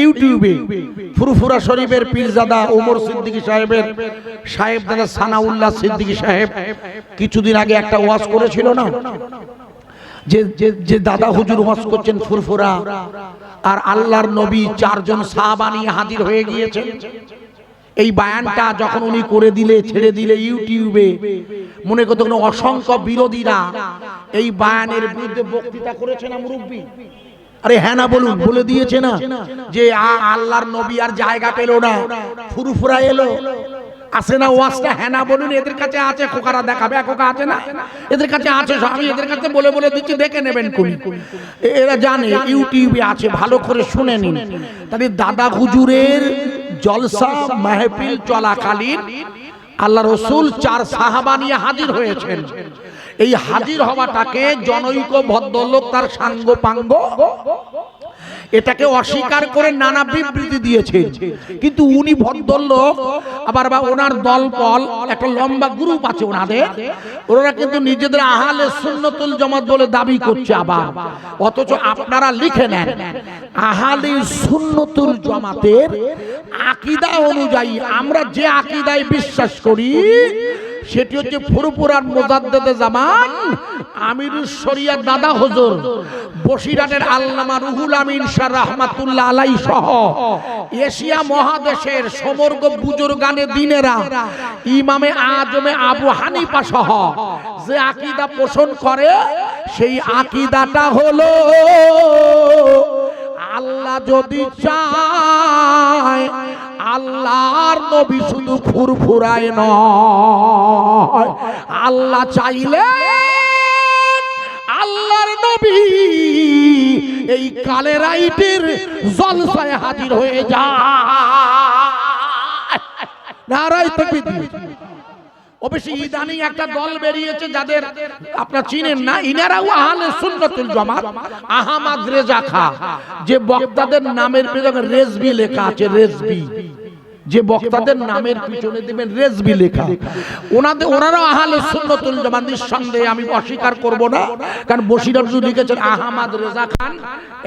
ইউটিউবে ফুরফুরা শরীফের পীরজাদা ওমর সিদ্দিকী সাহেবের সাহেব দাদা সানাউল্লাহ সিদ্দিকী সাহেব কিছুদিন আগে একটা ওয়াজ করেছিল না? যে যে দাদা হুজুর ওয়াজ করছেন ফুরফুরা আর আল্লাহর নবী চারজন সাহাবা নিয়ে হাজির হয়ে গিয়েছেন। এই বায়ানটা যখন উনি করে দিলে, ছেড়ে দিলে ইউটিউবে, মনে করতে কোনো অসংখ্য বিরোধীরা এই বায়ানের বিরুদ্ধে বক্তৃতা করেছে না মুরব্বী? আরে হ্যাঁ না বলুন, বলে দিয়েছে না যে আল্লাহর নবী আর জায়গা পেল না, ফুরুফুরা এলো। আছে না ওয়াজটা হ্যাঁ না বলুন, এদের কাছে আছে, খোকারা দেখাবে খোকা আছে না? এদের কাছে আছে। আমি এদের কাছে বলে বলে দিচ্ছি, দেখে নেবেন কোন এরা জানে, ইউটিউবে আছে, ভালো করে শুনে নিন। তাহলে দাদা হুজুরের জলসা, মাহফিল চলাকালীন আল্লাহ রসুল চার সাহাবা নিয়ে হাজির হয়েছেন। এই হাজির হওয়াটাকে জনৈক ভদ্রলোক তার সাঙ্গ পাঙ্গ এটাকে অস্বীকার করে নানা বিবৃতি দিয়েছে। কিন্তু উনি ভদ্রলোক, আবার বা ওনার দলপল একটা লম্বা গ্রুপ আছে ওনাদের, ওনারা কিন্তু নিজেদের আহালে সুন্নতুল জমাত বলে দাবি করছে আবার। অথচ আপনারা লিখে নেন, আহালে সুন্নতুল জমাতের আকিদা অনুযায়ী আমরা যে আকিদায় বিশ্বাস করি সেটি হচ্ছে ফুরপুরার মোজাদ্দেদে জামান, আমিরুস শরিয়া দাদা হুজুর বসিরাটের আল্লামা রুহুল আমিন শাহ রহমাতুল্লাহ আলাই সহ। এশিয়া মহাদেশের সমগ্র বুজুর্গানে দিনেরা, ইমামে আজমে আবু হানিফা সহ যে আকিদা পোষণ করে, সেই আকিদাটা হলো, আল্লাহ যদি চায় আল্লাহর নবী শুধু ফুরফুরায় নয়। আল্লাহ চাইলে আল্লাহর নবী এই কালেরাইটের জলসায় হাজির হয়ে যায়। নারাই তাকবীর। অবশ্যই ইদানিং একটা দল বেরিয়েছে যাদের আপনারা চিনেন না, ইনারাও আহলে সুন্নতুল জামাত, আহমদ রেজা খা। যে বক্তাদের নামের পেছনে রেজবি লেখা আছে, রেজবি। যে বক্তাদের নামের পিছনে দেবেন রেজবি লেখা। ওনাদের ওনারা আহলে সুন্নতুল জামাত, নিঃসন্দেহে আমি অস্বীকার করব না। কারণ বসিরাট লিখেছেন, আহমদ রেজা খান,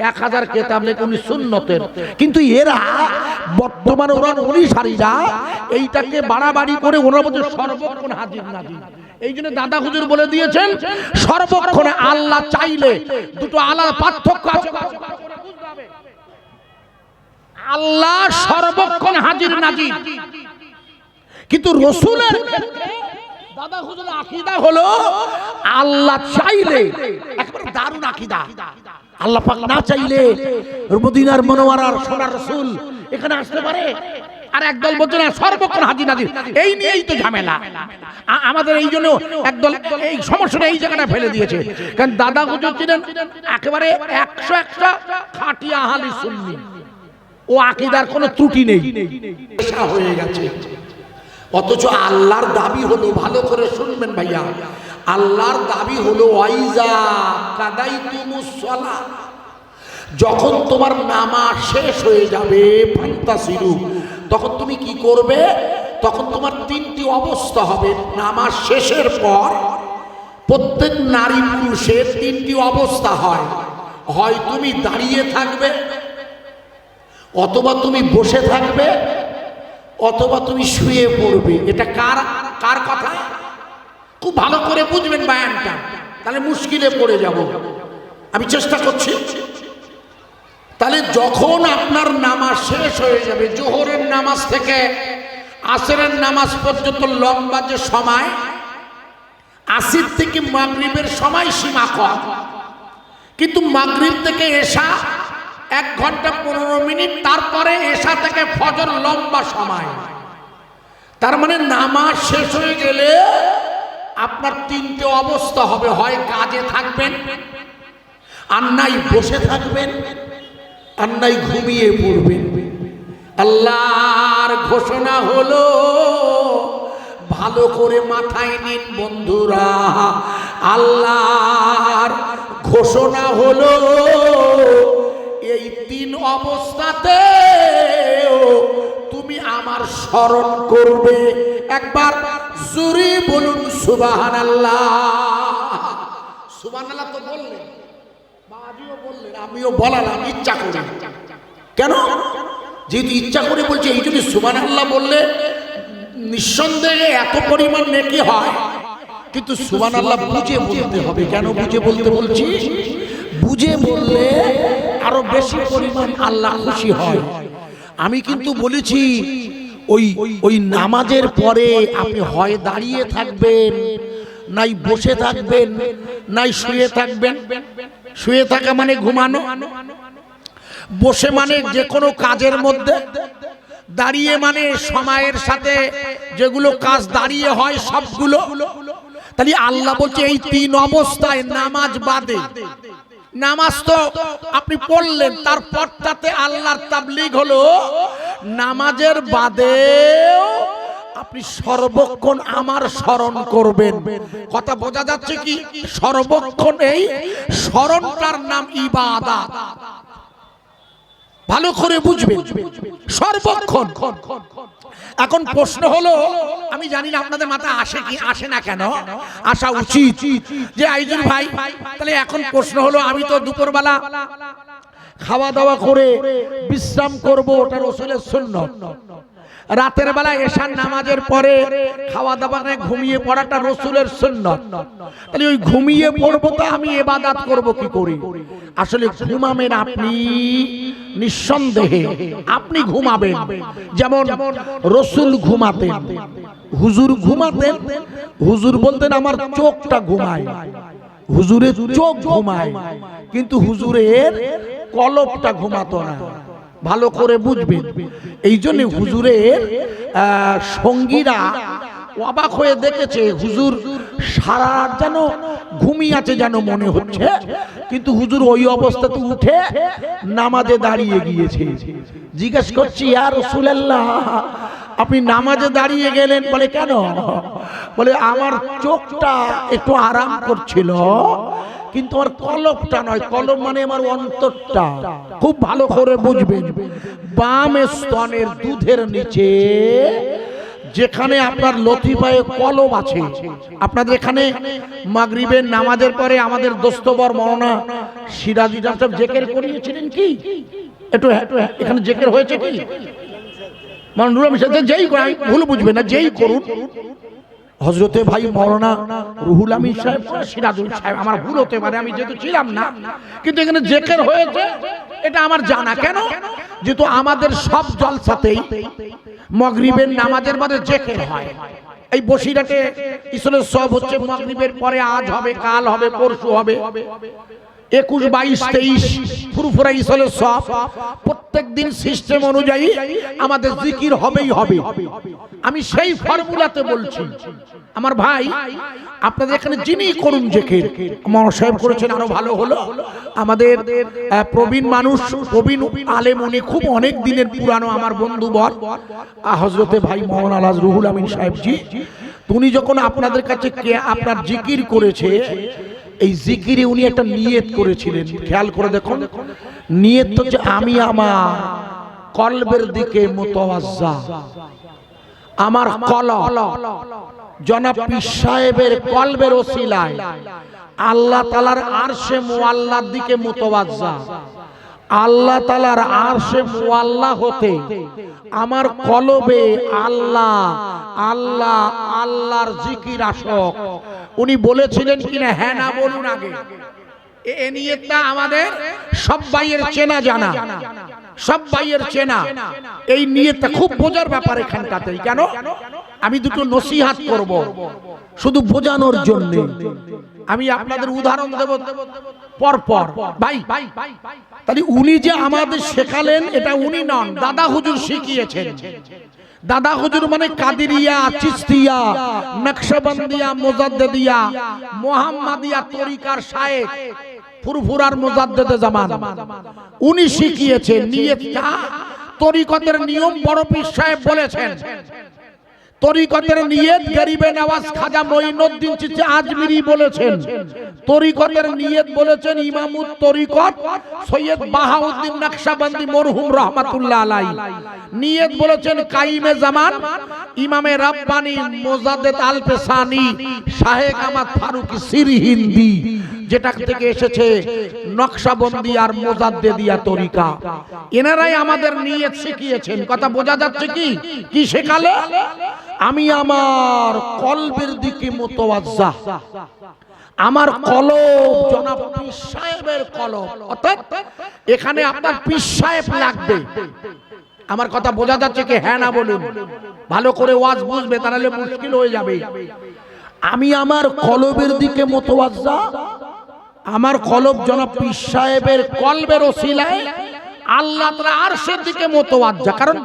এক হাজার কেতাব লেখে উনি সুন্নতের। কিন্তু এরা বর্তমানে ওরা অনুসারীরা এইটাকে বাড়াবাড়ি করে ওনার মধ্যে সর্বক্ষণ হাজির নাজির। এই জন্য দাদা হুজুর বলে দিয়েছেন, সর্বক্ষণে আল্লাহ চাইলে দুটো আলাদা পার্থক্য আছে। আল্লাহ সর্বক্ষণ হাজির নাজির। কিন্তু রসুলের দাদা হুজুর আকিদা হলো, আল্লাহ চাইলে, একবার দারুণ আকিদা। আল্লাহ পাক না চাইলে মদিনার মনোয়ারার সোনার রসুল এখানে আসতে পারে। আর একদল বলছে না, সর্বক্ষণ হাজির নাজির। এই নিয়েই তো ঝামেলা। আমাদের এই জন্য একদল, এই সমস্যাটা এই জায়গাটা ফেলে দিয়েছে। কারণ দাদা হুজুর ছিলেন একেবারে একশো একশো খাটিয়া হালি সুন্নি। ও আকিদার কোনো ত্রুটি নেই। হয়ে গেছে। অথচ আল্লাহর দাবি হলো, ভালো করে শুনবেন ভাইয়া, আল্লাহর দাবি হলো কাদাই যখন তোমার নামা শেষ হয়ে যাবে তখন তুমি কি করবে? তখন তোমার তিনটি অবস্থা হবে। নামাজ শেষের পর প্রত্যেক নারী পুরুষের তিনটি অবস্থা হয়। হয় তুমি দাঁড়িয়ে থাকবে অথবা তুমি বসে থাকবে, অথবা তুমি শুয়ে পড়বে। এটা কার কার কথা? খুব ভালো করে বুঝবেন বায়ানটা। তাহলে মুশকিলে পড়ে যাব। আমি চেষ্টা করছি। তাহলে যখন আপনার নামাজ শেষ হয়ে যাবে, জোহরের নামাজ থেকে আসরের নামাজ পর্যন্ত লম্বা যে সময়, আসির থেকে মাগরিবের সময় সীমা কম। কিন্তু মাগরিব থেকে এসা এক ঘণ্টা পনেরো মিনিট, তারপরে এসা থেকে ফজর লম্বা সময়। তার মানে নামাজ শেষ হয়ে গেলে আপনার তিনটে অবস্থা হবে, হয় কাজে থাকবেন, আর নাই বসে থাকবেন, আর নাই ঘুমিয়ে পড়বেন। আল্লাহর ঘোষণা হলো, ভালো করে মাথায় নিন বন্ধুরা। আল্লাহর ঘোষণা হলো এই তিন অবস্থাতে তুমি আমার স্মরণ করবে। একবার জুরি বলুন সুবাহান আল্লাহ সুবাহান আল্লাহ তো বললেন বাজিও বললেন, আমিও বলালাম ইচ্ছা করে। কেন? যেহেতু ইচ্ছা করে বলছে, এই জন্য সুবান আল্লাহ বললে নিঃসন্দেহে এত পরিমাণ নেকি হয়। কিন্তু সুবান আল্লাহ বুঝে বলতে হবে। কেন বুঝে বলতে বলছি? বুঝে বললে আরও বেশি পরিমাণ আল্লাহ খুশি হয়। আমি কিন্তু বলেছি ওই ওই নামাজের পরে আপনি হয় দাঁড়িয়ে থাকবেন নাই বসে থাকবেন নাই শুয়ে থাকবেন। শুয়ে থাকা মানে ঘুমানো। বসে মানে যে কোনো কাজের মধ্যে দাঁড়িয়ে মানে সময়ের সাথে যেগুলো কাজ দাঁড়িয়ে হয় সবগুলো। তাহলে আল্লাহ বলছে এই তিন অবস্থায় নামাজ বাদে। নামাজ তো আপনি পড়লেন, তারপর তাতে আল্লাহর তাবলিগ হলো, নামাজের বাদেও আপনি সর্বক্ষণ আমার স্মরণ করবেন। কথা বোঝা যাচ্ছে কি? সর্বক্ষণ এই স্মরণটার নাম ইবাদত। ভালো করে বুঝবেন। সর্বক্ষণ। এখন প্রশ্ন হলো, আমি জানি না আপনাদের মাথা আসে কি, আসে না কেন? আসা উচিত যে, আইজুল ভাই, তাহলে এখন প্রশ্ন হলো, আমি তো দুপুরবেলা খাওয়া দাওয়া করে বিশ্রাম করব, ওটা রসুলের শূন্য রাতের বেলা এশার নামাজের পরে খাওয়া দাওয়া ঘুমিয়ে পড়াটা রসুলের সুন্নত। তাহলে ওই ঘুমিয়ে পড়ব তো আমি এবাদাত করব কি করি? আসলে ঘুমাবেন আপনি নিঃসন্দেহে আপনি ঘুমাবেন। যেমন রসুল ঘুমাতেন, হুজুর ঘুমাতেন, হুজুর বলতেন, আমার চোখটা ঘুমায়। হুজুরের চোখ ঘুমায়, কিন্তু হুজুরের কলপটা ঘুমাতো না। ভালো করে বুঝবেন। এই জন্য হুজুরের সঙ্গীরা অবাক হয়ে দেখেছে, হুজুর সারা যেন ঘুমিয়ে আছে যেন মনে হচ্ছে। কিন্তু হুজুর ওই অবস্থাতে উঠে নামাজে দাঁড়িয়ে গিয়েছে। জিজ্ঞেস করছি আর রসুলাল্লাহ, আপনি নামাজে দাঁড়িয়ে গেলেন? বলে, কেন? বলে, আমার চোখটা একটু আরাম করছিল, কিন্তু আমার কলপটা নয়। কলম মানে আমার অন্তরটা। খুব ভালো করে বুঝবেন, বাম স্তনের দুধের নিচে যেখানে আপনার লথি পায়ে কলম আছে। আপনাদের এখানে মাগরিবের নামাজের পরে আমাদের দোস্তবর মরনা সিরাজি সাহেব জেকের করিয়েছিলেন কি? একটু একটু এখানে জেকের হয়েছে কি? মানুষ যেই আমি ভুল বুঝবে না যেই করুন। হজরতে ভাই মরনা রুহুল আমিন সাহেব, সিরাজুল সাহেব, আমার ভুল হতে পারে, আমি যেহেতু ছিলাম না, কিন্তু এখানে জেকের হয়েছে, এটা আমার জানা। কেন? যেহেতু আমাদের সব জলসাতেই মগরিবের নামাজের মাঝে জেকের হয়। এই বসিরাটে ঈশ্বরের সব হচ্ছে মগরিবের পরে আজ হবে, কাল হবে, পরশু হবে। একুশ, বাইশ, তেইশ, ফুরফুরা ইসলের সব। প্রত্যেক দিন সিস্টেম অনুযায়ী আমাদের জিকির হবেই হবে। আমি সেই ফর্মুলাতে বলছি। আমার ভাই, আপনাদের এখানে যিনি করুন জেকের সাহেব করেছেন, আরও ভালো হলো। আমাদের প্রবীণ মানুষ, প্রবীণ আলেম, উনি খুব অনেক দিনের পুরানো আমার বন্ধু বর। হজরতে ভাই মোহন আলাজ রুহুল আমিন সাহেবজি। উনি যখন আপনাদের কাছে কে আপনার জিকির করেছে এই জিকিরে উনি একটা নিয়ত করেছিলেন। খেয়াল করে দেখুন। নিয়ত হচ্ছে আমি আমার কলবের দিকে মোতাবাজ্জা আমার কল জনাব সাহেবের কলবের ওসিলায় আল্লাহ তালার আরশে মোয়াল্লার দিকে মোতবাজ্জা আল্লাহ তালার আরশে মোয়াল্লা হতে আমার কলবে আল্লাহ আল্লাহ, আল্লাহর জিকির আসক। উনি বলেছিলেন কিনা হ্যাঁ না বলুন আগে। এ- আমাদের সব ভাইয়ের চেনা জানা। সব ভাইয়ের চেনা। এই নিয়তটা খুব বোঝার ব্যাপার এখানটাতেই। কেন? আমি দুটো নসিহাত করব। শুধু বোঝানোর জন্য। আমি আপনাদের উদাহরণ দেব পর পর ভাই তাহলে উনি যে আমাদের শেখালেন এটা উনি নন। দাদা হুজুর শিখিয়েছেন। দাদা হুজুর মানে কাদিরিয়া, চিস্তিয়া, নকশবন্দিয়া, মুজাদ্দিদিয়া, মোহাম্মদিয়া তরিকার শায়েখ, ফুরফুরার মুজাদ্দিদ জামান। উনি শিখিয়েছেন নিয়তটা তরিকতের নিয়ম বড় পীর সাহেব বলেছেন। তরিকতের নিয়ত গরিবে নওয়াজ খাজা মঈনুদ্দিন চিচি আজমিরি বলেছেন। তরিকতের নিয়ত বলেছেন ইমামুত তরিকত সৈয়দ বাহাউদ্দিন নকশবন্দি মরহুম রহমাতুল্লাহ আলাই নিয়ত বলেছেন কাইমে জামান ইমামে রাব্বানি মোজাদ্দেদ আল পেসানি শাহে কামাত ফারুকি সির হিন্দি যেটা থেকে এসেছে নকশাবন্দি আর মোজাদ্দে দিয়া তরিকা। এনারাই আমাদের নিয়ে শিখিয়েছেন। কথা বোঝা যাচ্ছে কি? কি শেখালে? আমি আমার কলবের দিকে মোতওয়াজ্জা। আমার কলব জনাব পীর সাহেবের কলব। অর্থাৎ এখানে আপনার পীর সাহেব লাগবে। আমার কথা বোঝা যাচ্ছে কি? হ্যাঁ না বলুন। ভালো করে ওয়াজ বুঝবে তাহলে মুশকিল হয়ে যাবে। আমি আমার কলবের দিকে মোতওয়াজ্জা। আমার কলব জনাব পীর সাহেবের কলবের ওসিলায় আল্লাহ তাআলা আরশের দিকে মোতওয়াজ্জা কারণ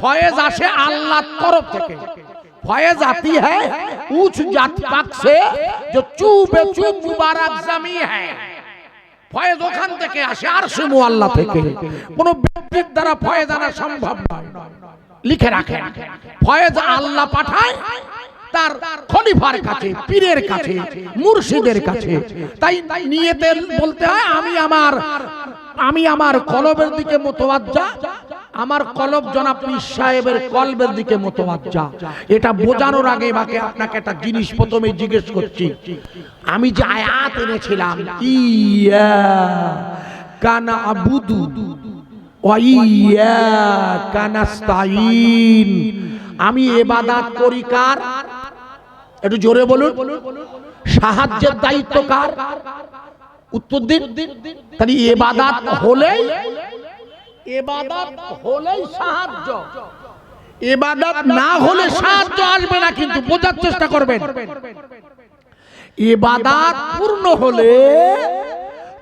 ফয়েজ আসে আল্লাহর তরফ থেকে फैज आती है ऊंच जात पाक से जो चूप चूप मुबारक जमी है ফয়েজ ওখান থেকে আসে আর শিমু আল্লাহ থেকে কোন ব্যক্তির দ্বারা ফয়েজ আনা সম্ভব নয় লিখে রাখেন ফয়েজ আল্লাহ পাঠায় তার খলিফার কাছে, পীরের কাছে, মুর্শিদের কাছে। তাই নিয়েতে বলতে হয়, আমি আমার আমি আমার কলবের দিকে মোতওয়াজ্জা। আমার কলব জনাব পীর সাহেবের কলবের দিকে মোতওয়াজ্জা। এটা বোঝানোর আগে বাকি আপনাকে একটা জিনিস প্রথমে জিজ্ঞেস করছি। আমি যে আয়াত এনেছিলাম, ইয়া কানা আবুদু ওয়াইয়া কানাস্তাইন আমি এবাদাত করি কার? একটু জোরে বলুন। সাহায্যের দায়িত্ব কার? উত্তর দিন। তাহলে এবাদাত হলেই এবাদাত হলেই সাহায্য। এবাদাত না হলে সাহায্য আসবে না, কিন্তু বোঝার চেষ্টা করবেন। এবাদাত পূর্ণ হলে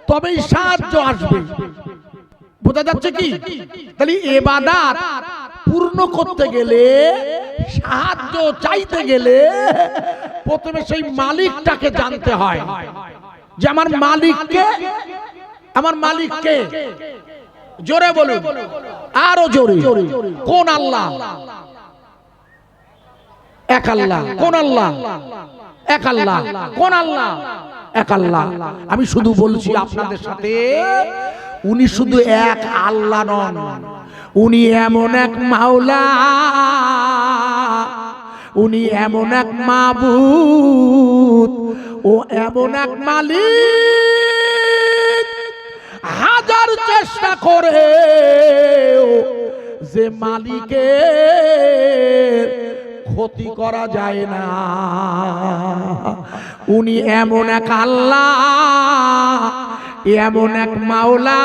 তবেই সাহায্য আসবে। বোঝা যাচ্ছে কি? তাহলে এবাদাত পূর্ণ করতে গেলে সাহায্য চাইতে গেলে প্রথমে সেই মালিকটাকে জানতে হয়। যে আমার মালিককে আমার মালিককে জোরে বলুন। আরও জোরে। কোন আল্লাহ? এক আল্লাহ। কোন আল্লাহ? এক আল্লাহ। কোন আল্লাহ? এক আল্লাহ। আমি শুধু বলছি আপনাদের সাথে উনি শুধু এক আল্লাহ নন। উনি এমন এক মাওলা। উনি এমন এক মাবুদ। ও এমন এক মালিক। হাজার চেষ্টা করে যে মালিকের ক্ষতি করা যায় না। উনি এমন এক আল্লাহ। এমন এক মাওলা,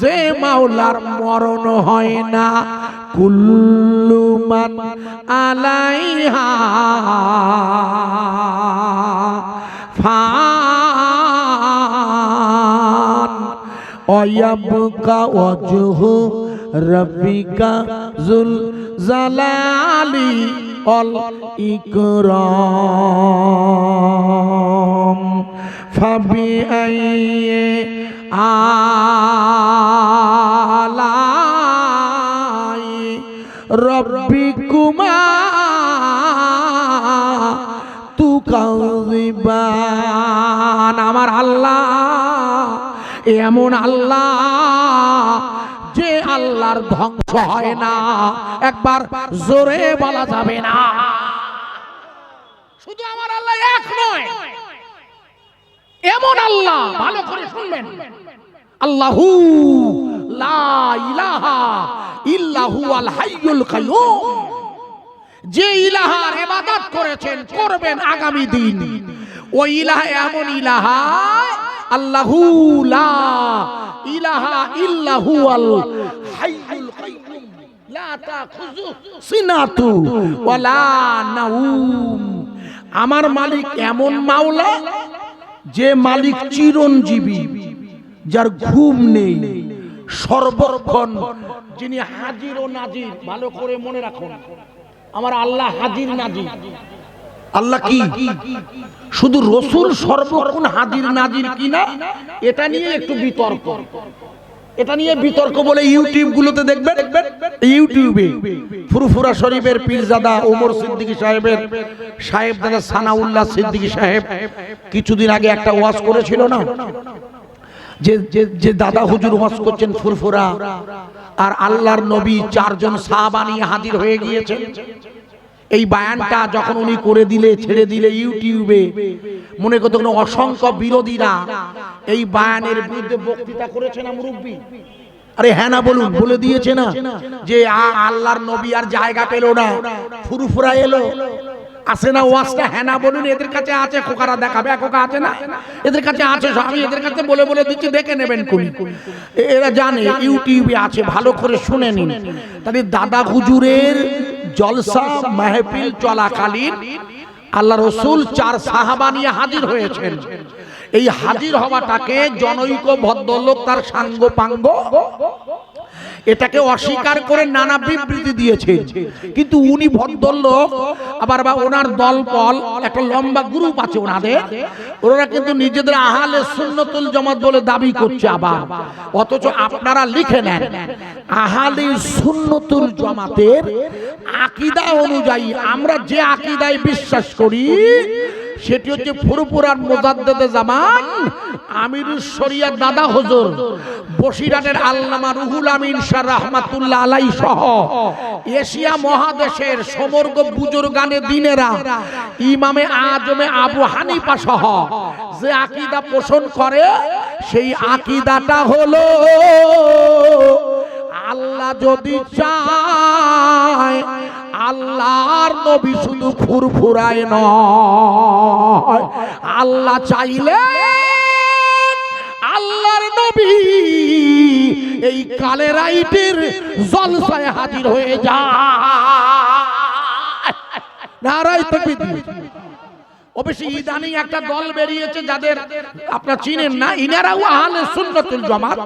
যে মাওলার মরণ হয় না। কুল্লুমান আলাইহা ফান। অয়াবকা ওয়াজহু রব্বিকা জুল জালালি অল ইকরাম। আইয়ে আলাই রব্বিকুমা তুকাউযিবান আমার আল্লাহ, এমন আল্লাহ যে আল্লাহর ধ্বংস হয় না। একবার জোরে বলা যাবে না শুধু আমার আল্লাহ এক নয় এমন আল্লাহ ভালো করে শুনবেন। আল্লাহু লা ইলাহা ইল্লাহু আল হাইয়ুল কাইয়ুম যে ইলাহার ইবাদত করেছেন, করবেন আগামী দিন। ওই এমন ইলাহা, আল্লাহু লা ইলাহা ইল্লাহু আল হাইয়ুল কাইয়ুম লা তাখুযু সিনাতু নাউম। আমার মালিক এমন মাওলা যে মালিক চিরঞ্জীবী যার ঘুম নেই সর্বক্ষণ যিনি হাজির ও নাজির ভালো করে মনে রাখুন আমার আল্লাহ হাজির নাজির। আল্লাহ কি? শুধু রসুল সর্বক্ষণ হাজির নাজির কিনা? এটা নিয়ে একটু বিতর্ক। এটা নিয়ে বিতর্ক বলে ইউটিউব গুলোতে দেখবেন? ইউটিউবে ফুরফুরা শরীফের পীরজাদা ওমর সিদ্দিকী সাহেবের সাহেব দাদা সানাউল্লাহ সিদ্দিকী সাহেব কিছুদিন আগে একটা ওয়াজ করেছিল না? যে যে দাদা হুজুর ওয়াজ করছেন ফুরফুরা, আর আল্লাহর নবী চারজন সাহাবা নিয়ে হাজির হয়ে গিয়েছেন। এই বায়ানটা যখন উনি করে দিলে, ছেড়ে দিলে ইউটিউবে, মনে করতো কোনো অসংখ্য বিরোধীরা এই বায়ানের বিরুদ্ধে বক্তৃতা করেছে না মুরব্বী? আরে হ্যাঁ না বলুন, বলে দিয়েছে না যে আল্লাহর নবী আর জায়গা পেল না, ফুরফুরা এলো। আসে না ওয়াজটা হ্যাঁ না বলুন, এদের কাছে আছে, খোকারা দেখাবে খোকা আছে না? এদের কাছে আছে। আমি এদের কাছে বলে বলে দিচ্ছি, দেখে নেবেন কোন এরা জানে, ইউটিউবে আছে, ভালো করে শুনে নিন। তাহলে দাদা হুজুরের জলসা মাহফিল চলাকালীন আল্লাহ রসুল চার সাহাবা নিয়ে হাজির হয়েছেন। এই হাজির হওয়াটাকে জনৈক ভদ্রলোক তার সাঙ্গ পাঙ্গ এটাকে অস্বীকার করে নানা বিবৃতি দিয়েছে কিন্তু উনি ভদ্রলোক আবার বা ওনার দলপল একটা লম্বা গ্রুপ আছে ওনাদের। ওনারা কিন্তু নিজেদের আহালে সুন্নতুল জামাত বলে দাবি করছে আবার। অথচ আপনারা লিখে নেন। আহালে সুন্নতুল জামাতের আকীদা অনুযায়ী আমরা যে আকীদায় বিশ্বাস করি সেটি হচ্ছে ফুরপুরার মোজাদ্দেদে জামান আমিরুস শরিয়া দাদা হজুর বসিরাটের আল্লামা রুহুল আমিন শাহ রহমাতুল্লাহ আলাই সহ এশিয়া মহাদেশের সমগ্র বুজুর্গানে দিনেরা ইমামে আজমে আবু হানিফা সহ যে আকীদা পোষণ করে, সেই আকীদাটা হলো আল্লাহ যদি চায় আল্লাহর নবী শুধু ফুরফুরায় নয়। আল্লাহ চাইলে আল্লাহর নবী এই কালেরাইটের জলসায় হাজির হয়ে যায়। নারায় তাকবীর। অবশ্যই ইদানিং একটা দল বেরিয়েছে যাদের আপনারা চিনেন না? ইনারাও আহলে সুন্নতুল জামাত।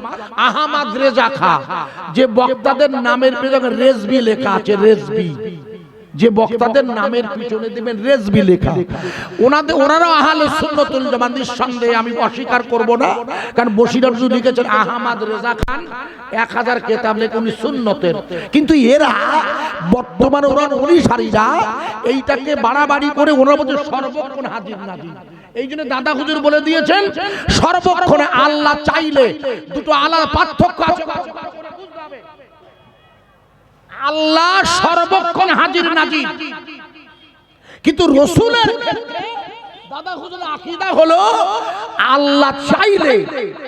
আহমদ রেজা খা। যে বক্তাদের নামের পেছনে রেজবি লেখা আছে রেজবি। যে বক্তাদের নামের পিছনে দিবেন রেজবি লেখা। ওনাদের ওনারা আহলে সুন্নতুল জামাত, নিঃসন্দেহে আমি অস্বীকার করব না। কারণ বসির আব্দুল লিখেছেন, আহমদ রেজা খান, এক হাজার কেতাব লেখে উনি সুন্নতের। কিন্তু এরা বর্তমানে ওরা অনুসারীরা এইটাকে বাড়াবাড়ি করে ওনার মধ্যে সর্বক্ষণ হাজির নাজির। এই জন্য দাদা হুজুর বলে দিয়েছেন, সর্বক্ষণে আল্লাহ চাইলে দুটো আলাদা পার্থক্য আছে। আল্লাহ সর্বক্ষণ হাজির নাজির। কিন্তু রসুলের দাদা হুজুরের আকীদা হলো আল্লাহ চাইলে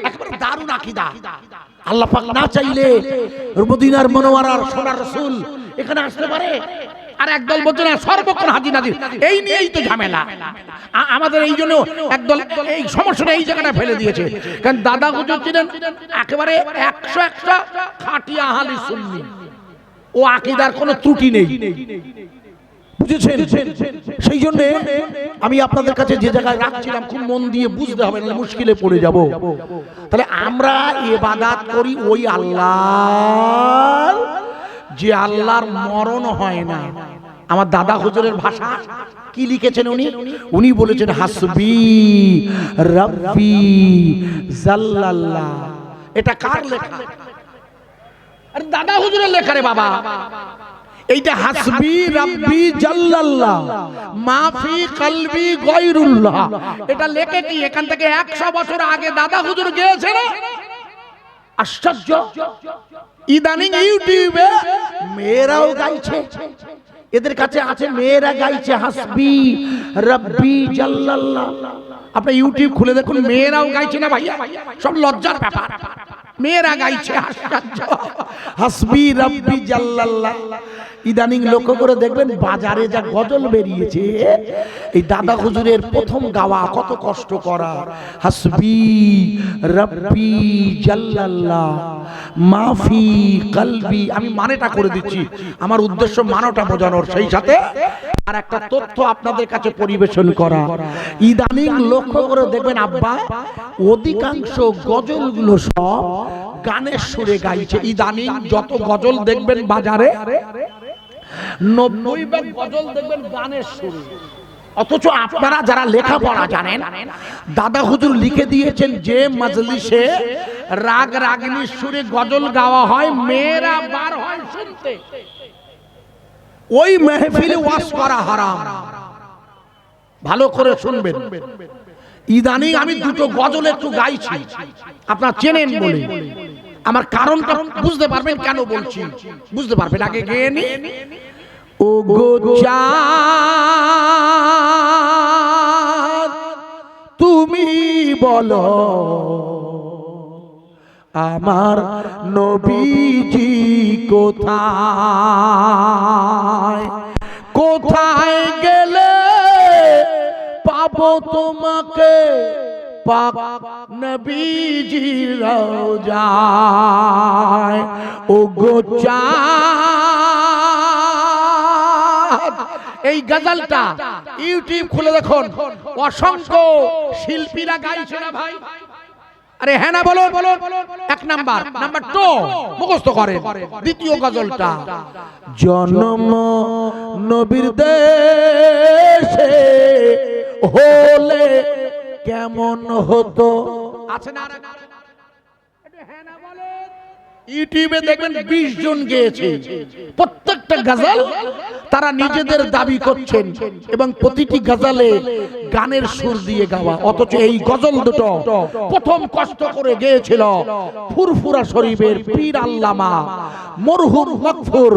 একেবারে দারুণ আকীদা। আল্লাহ পাক না চাইলে মদিনার মনোয়ারার সোনার রসুল এখানে আসতে পারে। আর একদল বলছে না সর্বক্ষণ হাজির নাজির। এই নিয়েই তো ঝামেলা। আমাদের এই জন্য একদল এই সমস্যাটা এই জায়গাটা ফেলে দিয়েছে। কারণ দাদা হুজুর ছিলেন একেবারে একশো একশো খাটিয়া হালি সুন্নি। ও আকিদার কোনো ত্রুটি নেই। সেই জন্য আমি আপনাদের কাছে যে জায়গায় রাখছিলাম, খুব মন দিয়ে বুঝতে হবে না মুশকিলে পড়ে যাব। তাহলে আমরা এবাদাত করি ওই আল্লাহ যে আল্লাহর মরণ হয় না। আমার দাদা হুজুরের ভাষা কি লিখেছেন উনি? উনি বলেছেন, হাসবি রব্বি জাল্লাল্লাহ। এটা কার লেখা? আরে দাদা হুজুরের লেখা রে বাবা। এইটা হাসবি রাব্বি জাল্লাল্লাহ। মাফি কলবি গয়রুল্লাহ। এটা লেখে কি? এখান থেকে 100 বছর আগে দাদা হুজুর গিয়েছে না আশ্চর্য। ইদানিং ইউটিউবে মেয়েরাও গাইছে। এদের কাছে আছে মেয়েরা গাইছে হাসবি রব্বি জাল্লাল্লাহ। আপনি ইউটিউব খুলে দেখুন মেয়েরাও গাইছে না ভাইয়া? সব লজ্জার ব্যাপার। মেয়েরা গাইছে। আশ্চর্য হাসবি রব্বি জাল্লাল্লাহ। ইদানিং লক্ষ্য করে দেখবেন বাজারে যা গজল বেরিয়েছে এই দাদা হুজুরের প্রথম গাওয়া কত কষ্ট করা। হাসবি রব্বি জাল্লাল্লাহ। মাফি কলবি। আমি মানেটা করে দিচ্ছি। আমার উদ্দেশ্য মানটা বোঝানোর সেই সাথে আর একটা তথ্য আপনাদের কাছে পরিবেশন করা। ইদানিং লক্ষ্য করে দেখবেন আব্বা অধিকাংশ গজলগুলো সব গানের সুরে গাইছে। ইদানিং যত গজল দেখবেন বাজারে নব্বই গজল দেখবেন গানের সুরে। অথচ আপনারা যারা লেখাপড়া জানেন দাদা হুজুর লিখে দিয়েছেন যে মজলিসে রাগ রাগিনীর সুরে গজল গাওয়া হয় মেয়েরা বার হয় শুনতে। ওই মেহফিলে ওয়াজ করা হারাম। ভালো করে শুনবেন। ইদানিং আমি দুটো গজল একটু গাইছি। আপনার চেনেন বলে। আমার কারণটা বুঝতে পারবেন কেন বলছি। বুঝতে পারবেন? আগে গেয়ে নি। ও তুমি বলো, আমার নবীজি কোথায়? কোথায় গেলে পাবো তোমাকে? নবীজি রোজায়। ও গো চাঁদ। এই গজলটা ইউটিউব খুলে দেখুন। অসংখ্য শিল্পীরা গাইছে না ভাই। আরে হ্যাঁ না বলো বলো এক নাম্বার। নাম্বার টু মুখস্থ করে দ্বিতীয় গজলটা। জন্ম নবীর দেশে হলে কেমন হতো? আছে না? হ্যাঁ। ইউটিউবে দেখবেন বিশ জন গেয়েছে। প্রত্যেকটা গজল তারা নিজেদের দাবি করছেন এবং প্রতিটি গজলে গানের সুর দিয়ে গাওয়া। অথচ এই গজল দুটো প্রথম কষ্ট করে গেয়েছিল ফুরফুরা শরীফের পীর আল্লামা মরহুম মকফুর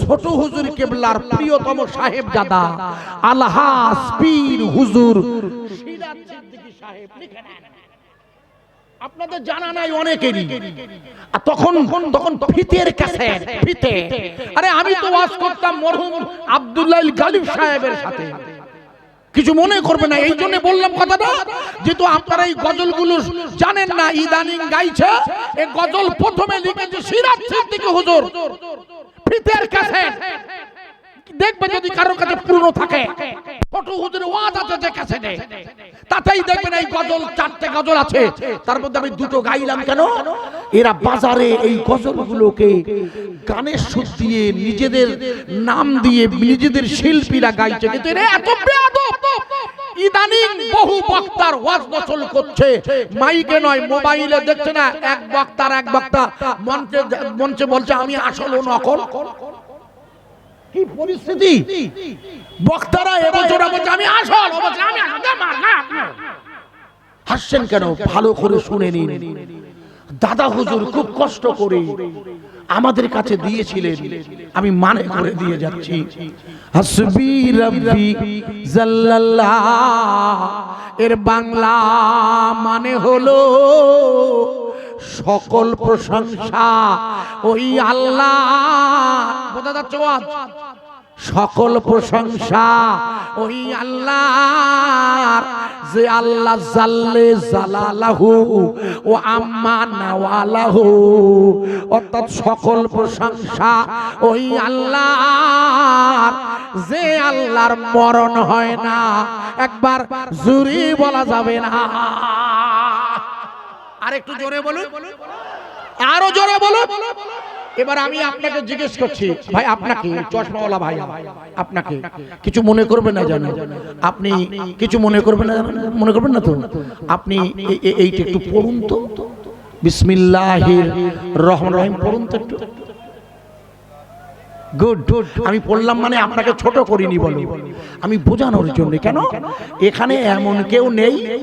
ছোট হুজুর কেবলার প্রিয়তম সাহেব দাদা আলহাস পীর হুজুর সাহেব লিখে নেন। আপনাদের জানা নাই অনেকেরই। তখন তখন ফিতের কাছে ফিতে। আরে আমি তো ওয়াজ করতাম মরহুম আব্দুল্লাহ গালিব সাহেবের সাথে। কিছু মনে করবে না এই জন্য বললাম কথাটা যেহেতু আপনারা এই গজলগুলো জানেন না ইদানিং গাইছে। এই গজল প্রথমে লিখেছে সিরাজ সিদ্দিকী হুজুর। ফিতের কাছে দেখবে যদি কারোর কাছে পুরনো থাকে। ছোট হুজুর ওয়াজ আছে যে ক্যাসেটে। তাতেই দেখবেন এই গজল, চারটে গজল আছে। তার মধ্যে আমি দুটো গাইলাম কেন? এরা বাজারে এই গজলগুলোকে গানের সুর দিয়ে নিজেদের নাম দিয়ে নিজেদের শিল্পীরা গাইছে। কিন্তু এরা এত ইদানিং বহু বক্তার ওয়াজ করছে। মাইকে নয়, মোবাইলে দেখছে না, এক বক্তার এক বক্তা মঞ্চে মঞ্চে বলছে, আমি আসল নকল। কি পরিস্থিতি? বক্তারা এবছর আমি আসল। আমি। হাসছেন কেন? ভালো করে শুনে নিন। দাদা হুজুর খুব কষ্ট করে আমাদের কাছে দিয়েছিলেন। আমি মানে করে দিয়ে যাচ্ছি। হাসবি রব্বি জাল্লাল্লাহ। এর বাংলা মানে হলো সকল প্রশংসা ওই আল্লাহ। সকল প্রশংসা ওই আল্লাহ যে আল্লাহ জাল্লে জালালাহু ও আম্মা নাওয়ালাহু। অর্থাৎ সকল প্রশংসা ওই আল্লাহ যে আল্লাহর মরণ হয় না, একবার জুরি বলা যাবে না। আর একটু জোরে বলুন। আরও জোরে বলুন। এবার আমি আপনাকে জিজ্ঞেস করছি ভাই আপনাকে চশমাওয়ালা ভাই আপনাকে কিছু মনে করবেন না জানো? আপনি কিছু মনে করবেন না? মনে করবেন না তো? আপনি এইটা একটু পড়ুন তো। বিসমিল্লাহির রহমান রহিম পড়ুন তো একটু। আমি পড়লাম মানে আপনাকে ছোট করিনি বলো। আমি বোঝানোর জন্য। কেন? এখানে এমন কেউ নেই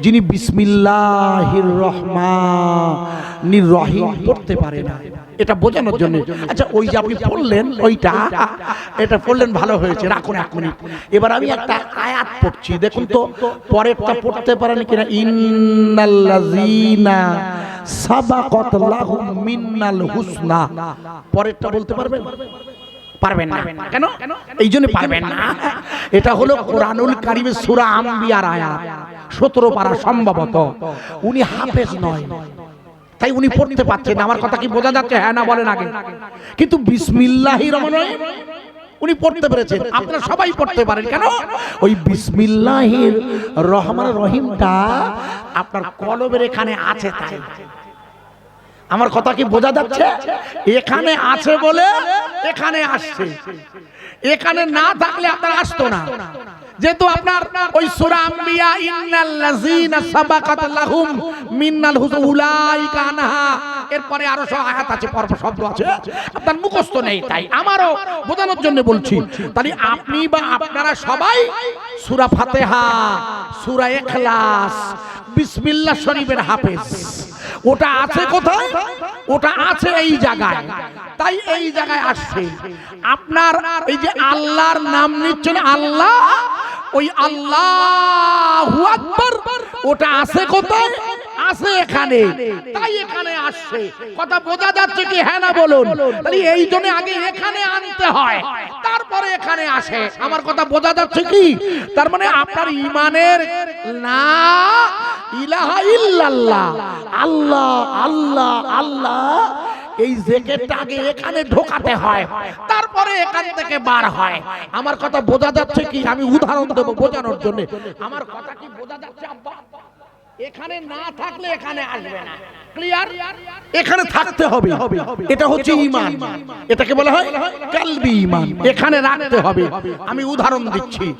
যিনি বিসমিল্লাহির রহমানির রহিম পড়তে পারে না। এটা বোঝানোর জন্য। আচ্ছা ওই যে আপনি পড়লেন, ওইটা, এটা পড়লেন, ভালো হয়েছে। রাখুন এক মিনিট। এবার আমি একটা আয়াত পড়ছি। দেখুন তো, পরেরটা পড়তে পারেন কিনা? ইন্নাল্লাযীনা সাবাকাত লাহুম মিন্নাল হুসনা। পরেরটা বলতে পারবেন? পারবেন না। কেন? এই জন্য পারবেন না। এটা হলো কোরআনুল কারিমের সূরা আম্বিয়ার আয়াত। 17 পারা সম্ভবত। উনি হাফেজ নয়। তাই উনি পড়তে পারছেন আমার কথা কি বোঝা যাচ্ছে? হ্যাঁ না বলেন আগে। কিন্তু বিসমিল্লাহির রহমান রহিম উনি পড়তে পেরেছেন। আপনারা সবাই পড়তে পারেন। কেন? ওই বিসমিল্লাহির রহমান রহিমটা আপনার কলবের এখানে আছে তাই। আমার কথা কি বোঝা যাচ্ছে? এখানে আছে বলে এখানে আসছে। এখানে না থাকলে আপনার আসতো না। যেহেতু আপনার ওই সূরা আম্বিয়া, ইন্নাল্লাযীনা সাবাকাত লাহুম মিনাল হুসনা উলাইকা আনহা। এরপরে আরও সব আয়াত আছে, পর্ব শব্দ আছে। আপনার মুখস্থ নেই তাই। আমারও বোঝানোর জন্য বলছি, তাহলে আপনি বা আপনারা সবাই সূরা ফাতিহা, সূরা ইখলাস, বিসমিল্লাহ শরীফের হাফেজ। ওটা আছে কোথায়? ওটা আছে এই জায়গায়। তাই এই জায়গায় আসছে। আপনার এই যে আল্লাহর নাম নিচ্ছেন আল্লাহ, ওই আল্লাহ ওটা আছে কোথায়? আছে এখানে। তাই এখানে আসছে। কথা বোঝা যাচ্ছে কি? হ্যাঁ না বলুন। তাহলে এই জন্য আগে এখানে আনতে হয়। তারপরে এখানে আসে। আমার কথা বোঝা যাচ্ছে কি? তার মানে আপনার ইমানের না ইলাহা ইল্লাল্লাহ। আল্লাহ আল্লাহ আল্লাহ। এই জেকেটটা আগে এখানে ঢোকাতে হয়। তারপরে এখান থেকে বার হয়। আমার কথা বোঝা যাচ্ছে কি? আমি উদাহরণ দেবো বোঝানোর জন্য। আমার কথা কি বোঝা যাচ্ছে, আব্বা? এখানে না থাকলে এখানে আসবে না। ক্লিয়ার এখানে থাকতে হবে। এটা হচ্ছে ইমান। এটাকে বলা হয় কালবি ইমান। এখানে রাখতে হবে। আমি উদাহরণ দিচ্ছি।